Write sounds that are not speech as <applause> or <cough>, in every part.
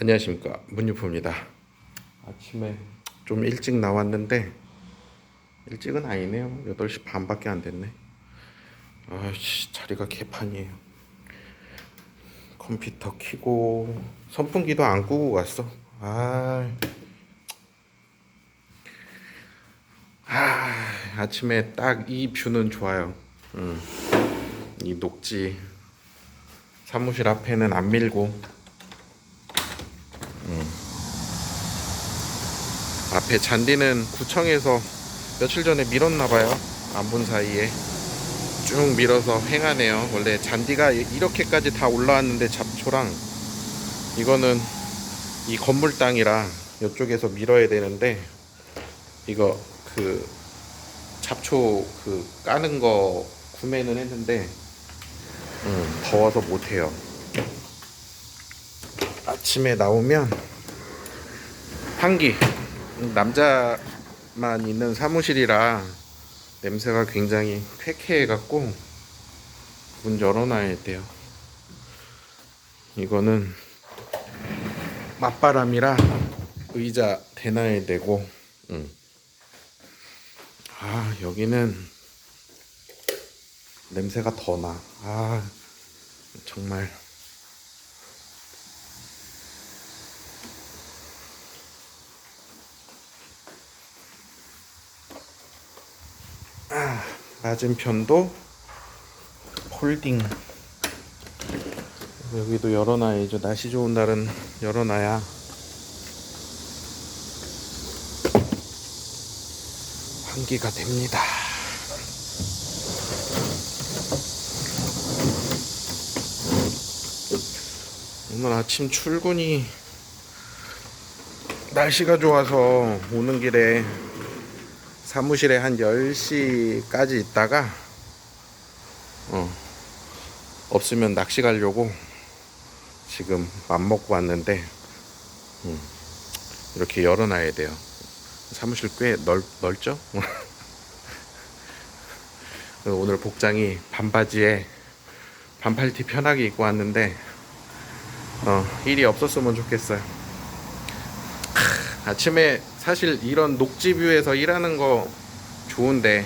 안녕하십니까. 문유포입니다. 아침에 좀 일찍 나왔는데 일찍은 아니네요. 8시 반밖에 안 됐네. 아씨 자리가 개판이에요. 컴퓨터 켜고 선풍기도 안 끄고 갔어. 아, 아 아침에 딱 이 뷰는 좋아요. 음, 이 녹지. 사무실 앞에는 안 밀고 앞에 잔디는 구청에서 며칠 전에 밀었나 봐요. 안 본 사이에 쭉 밀어서 횡하네요. 원래 잔디가 이- 이렇게까지 다 올라왔는데 잡초랑 이거는 이 건물 땅이라 이쪽에서 밀어야 되는데 이거 그 잡초 그 까는 거 구매는 했는데 음, 더워서 못 해요. 아침에 나오면 환기 남자만 있는 사무실이라 냄새가 굉장히 쾌쾌해 갖고 문 열어놔야 돼요. 이거는 맞바람이라 의자 대놔야 되고, 음. 아 여기는 냄새가 더 나. 아 정말. 맞은편도 폴딩. 여기도 열어놔야죠 날씨 좋은 날은 열어놔야. 환기가 됩니다. 오늘 아침 출근이 날씨가 좋아서 오는 길에 사무실에 한 10시까지 있다가 어, 없으면 낚시 가려고 지금 맘 먹고 왔는데 음, 이렇게 열어놔야 돼요. 사무실 꽤 넓, 넓죠? <laughs> 오늘 복장이 반바지에 반팔티 편하게 입고 왔는데 어, 일이 없었으면 좋겠어요. 아침에 사실 이런 녹지뷰에서 일하는 거 좋은데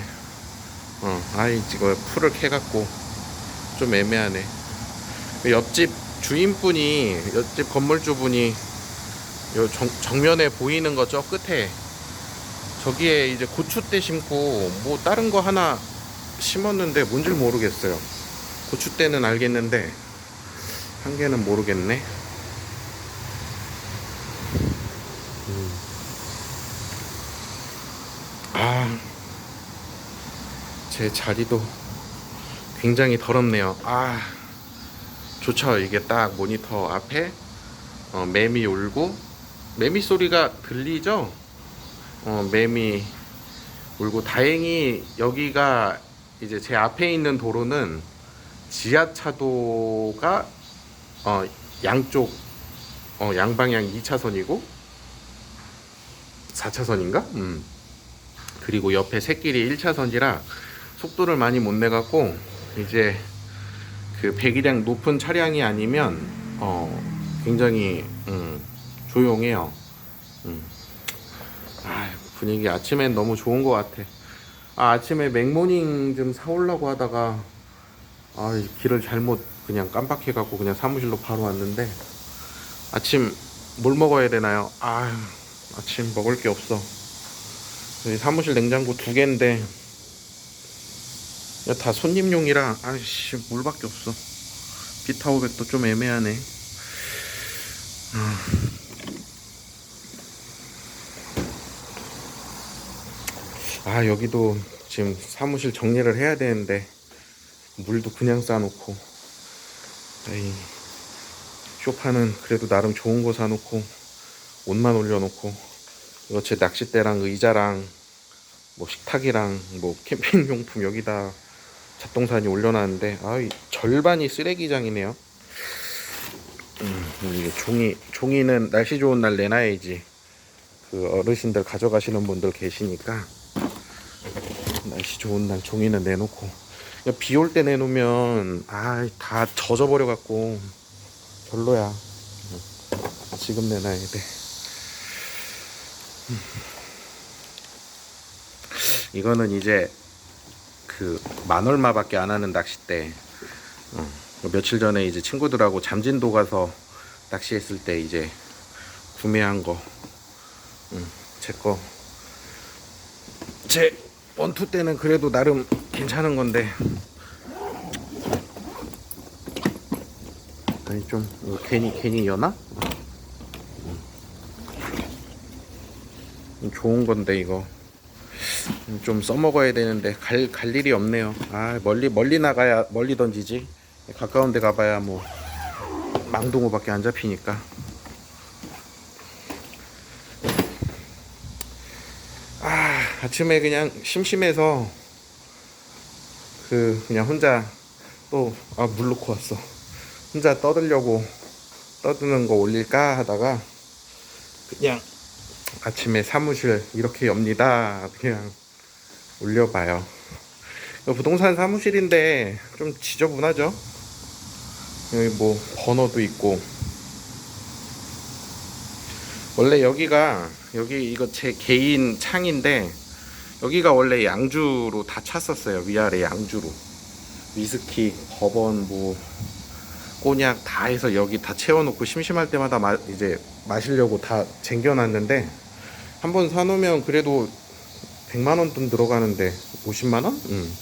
어 아이 지금 풀을 캐갖고 좀 애매하네. 옆집 주인분이 옆집 건물주분이 요 정, 정면에 보이는 거 저 끝에. 저기에 이제 고추대 심고 뭐 다른 거 하나 심었는데 뭔지 모르겠어요. 고추대는 알겠는데 한 개는 모르겠네 제 자리도 굉장히 더럽네요. 아, 좋죠. 이게 딱 모니터 앞에 어, 매미 울고 매미 소리가 들리죠? 어, 매미 울고 다행히 여기가 이제 제 앞에 있는 도로는 지하차도가 어, 양쪽 어, 양방향 2차선이고 4차선인가? 음. 그리고 옆에 새길이 1차선이라 속도를 많이 못 내갖고 이제 그 배기량 높은 차량이 아니면 어 굉장히 음, 조용해요. 음. 아, 분위기 아침엔 너무 좋은 것 같아. 아, 아침에 맥모닝 좀 사오려고 하다가 아, 이 길을 잘못 그냥 깜빡해갖고 그냥 사무실로 바로 왔는데 아침 뭘 먹어야 되나요? 아, 아침 먹을 게 없어. 사무실 냉장고 두 개인데 야, 다 손님용이라. 아이씨 물밖에 없어. 비타오백도 좀 애매하네. 아. 아 여기도 지금 사무실 정리를 해야 되는데 물도 그냥 싸놓고. 에이 쇼파는 그래도 나름 좋은 거 사놓고 옷만 올려놓고 이거 제 낚싯대랑 의자랑 뭐 식탁이랑 뭐 캠핑 용품 여기다 잡동사니 올려놨는데 아 절반이 쓰레기장이네요. 음, 이게 종이 종이는 날씨 좋은 날 내놔야지. 그 어르신들 가져가시는 분들 계시니까 날씨 좋은 날 종이는 내놓고 비 올 때 내놓으면 아 다 젖어버려 갖고 별로야. 지금 내놔야 돼. 음. 이거는 이제 그 만 얼마밖에 안 하는 낚싯대. 어, 며칠 전에 이제 친구들하고 잠진도 가서 낚시했을 때 이제 구매한 거. 음, 제 거. 제 원투 때는 그래도 나름 괜찮은 건데. 아니 좀 괜히 괜히 여나? 음, 좋은 건데 이거 좀 써먹어야 되는데 갈, 갈 일이 없네요. 아 멀리 멀리 나가야 멀리 던지지. 가까운 데 가봐야 뭐 망동어밖에 안 잡히니까. 아 아침에 그냥 심심해서 그 그냥 혼자 또 아 물 놓고 왔어. 혼자 떠들려고 떠드는 거 올릴까 하다가 그냥 아침에 사무실 이렇게 엽니다. 그냥 올려봐요. 부동산 사무실인데 좀 지저분하죠? 여기 뭐 번호도 있고 원래 여기가 여기 이거 제 개인 창인데 여기가 원래 양주로 다 찼었어요 위아래 양주로 위스키, 버번 뭐 꼬냑 다 해서 여기 다 채워놓고 심심할 때마다 마, 이제 마시려고 다 쟁겨놨는데 한 번 사놓으면 그래도 100만 원 돈 들어가는데 50만 원? 응.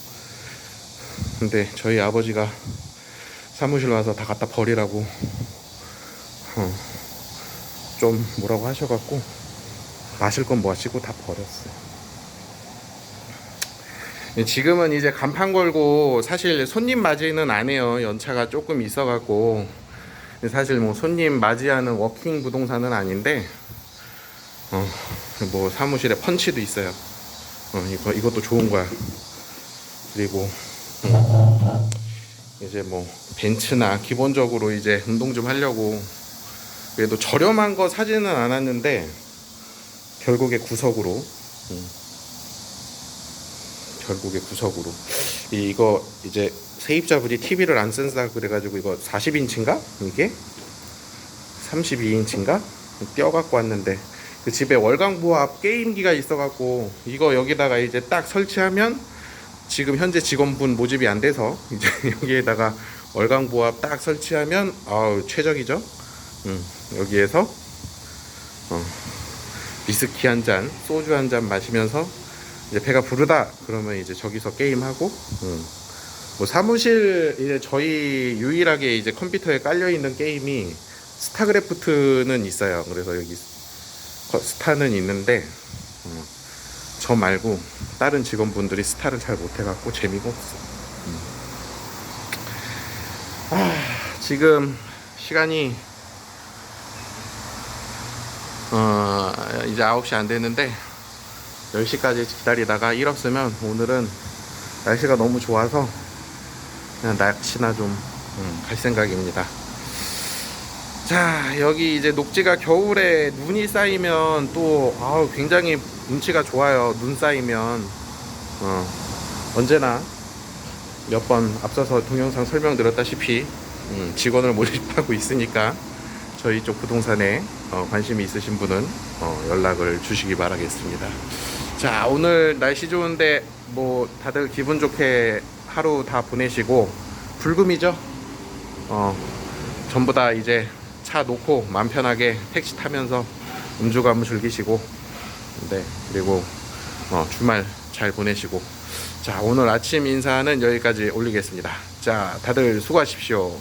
근데 저희 아버지가 사무실 와서 다 갖다 버리라고 어, 좀 뭐라고 하셔갖고 마실 건 마시고 다 버렸어요. 지금은 이제 간판 걸고 사실 손님 맞이는 안 해요. 연차가 조금 있어갖고 사실 뭐 손님 맞이하는 워킹 부동산은 아닌데 어, 뭐 사무실에 펀치도 있어요. 어, 이거 이것도 좋은 거야. 그리고 음, 이제 뭐 벤츠나 기본적으로 이제 운동 좀 하려고 그래도 저렴한 거 사지는 않았는데 결국에 구석으로 음, 결국에 구석으로 이, 이거 이제 세입자분이 TV를 안 쓴다 그래가지고 이거 40인치인가 이게 32인치인가 떼어 갖고 왔는데 그 집에 월광부합 게임기가 있어갖고 이거 여기다가 이제 딱 설치하면 지금 현재 직원분 모집이 안 돼서 <laughs> 이제 여기에다가 월광부합 딱 설치하면 아우 최적이죠. 음, 여기에서 어, 위스키 한 잔, 소주 한 잔 마시면서 이제 배가 부르다 그러면 이제 저기서 게임하고 음. 뭐 사무실 이제 저희 유일하게 이제 컴퓨터에 깔려 있는 게임이 스타크래프트는 있어요. 그래서 여기 스타는 있는데 어, 저 말고 다른 직원분들이 스타를 잘 못해갖고 재미가 없어. 음. 아, 지금 시간이 어, 이제 9시 안 됐는데 10시까지 기다리다가 일 없으면 오늘은 날씨가 너무 좋아서 그냥 낚시나 좀 갈 생각입니다. 자 여기 이제 녹지가 겨울에 눈이 쌓이면 또 아우 굉장히 운치가 좋아요 눈 쌓이면. 어, 언제나 몇 번 앞서서 동영상 설명드렸다시피 음, 직원을 모집하고 있으니까 저희 쪽 부동산에 어, 관심이 있으신 분은 어, 연락을 주시기 바라겠습니다. 자 오늘 날씨 좋은데 뭐 다들 기분 좋게 하루 다 보내시고 불금이죠? 어, 전부 다 이제 차 놓고 마음 편하게 택시 타면서 음주감을 즐기시고 네 그리고 어, 주말 잘 보내시고. 자 오늘 아침 인사는 여기까지 올리겠습니다. 자 다들 수고하십시오